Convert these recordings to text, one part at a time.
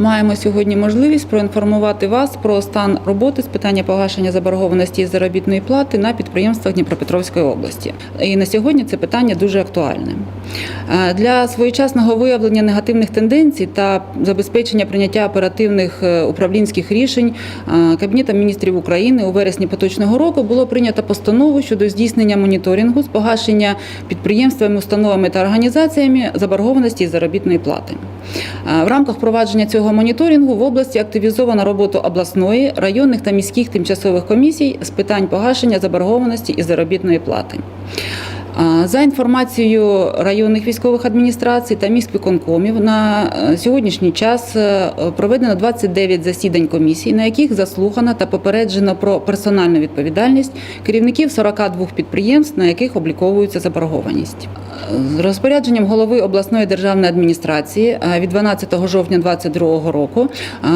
маємо сьогодні можливість проінформувати вас про стан роботи з питання погашення заборгованості заробітної плати на підприємствах Дніпропетровської області. І на сьогодні це питання дуже актуальне. Е, Для своєчасного виявлення негативних тенденцій та забезпечення прийняття оперативних е, управлінських рішень е, Кабінетом міністрів України у вересні поточного року було прийнято постанову щодо здійснення моніторингу з погашення підприємствами, установами та організаціями заборгованості із заробітної плати. Е, В рамках провадження цього моніторингу в області активізовано роботу обласної, районних та міських тимчасових комісій з питань погашення заборгованості із заробітної плати. За інформацією районних військових адміністрацій та міськвиконкомів, на е, сьогоднішній час е, проведено 29 засідань комісій, на яких заслухано та попереджено про персональну відповідальність керівників 42 підприємств, на яких обліковується заборгованість. Розпорядженням голови обласної державної адміністрації е, від 12 жовтня 2022 року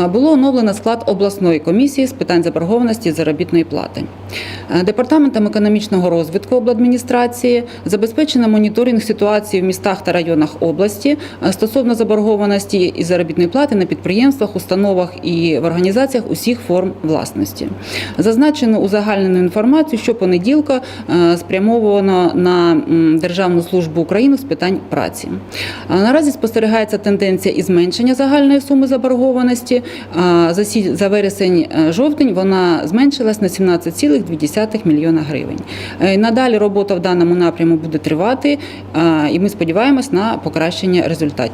е, було оновлено склад обласної комісії з питань заборгованості заробітної плати. Е, Департаментом економічного розвитку обладміністрації забезпечено моніторинг ситуації в містах та районах області е, стосовно заборгованості і заробітної плати на підприємствах, установах і в організаціях усіх форм власності. Зазначено узагальнену інформацію, що понеділка е, спрямовано на Державну службу України з питань праці. Наразі спостерігається тенденція і зменшення загальної суми заборгованості. За вересень-жовтень вона зменшилась на 17,2 мільйона гривень. Е, Надалі робота в даному напряму буде тривати, і ми сподіваємось на покращення результатів.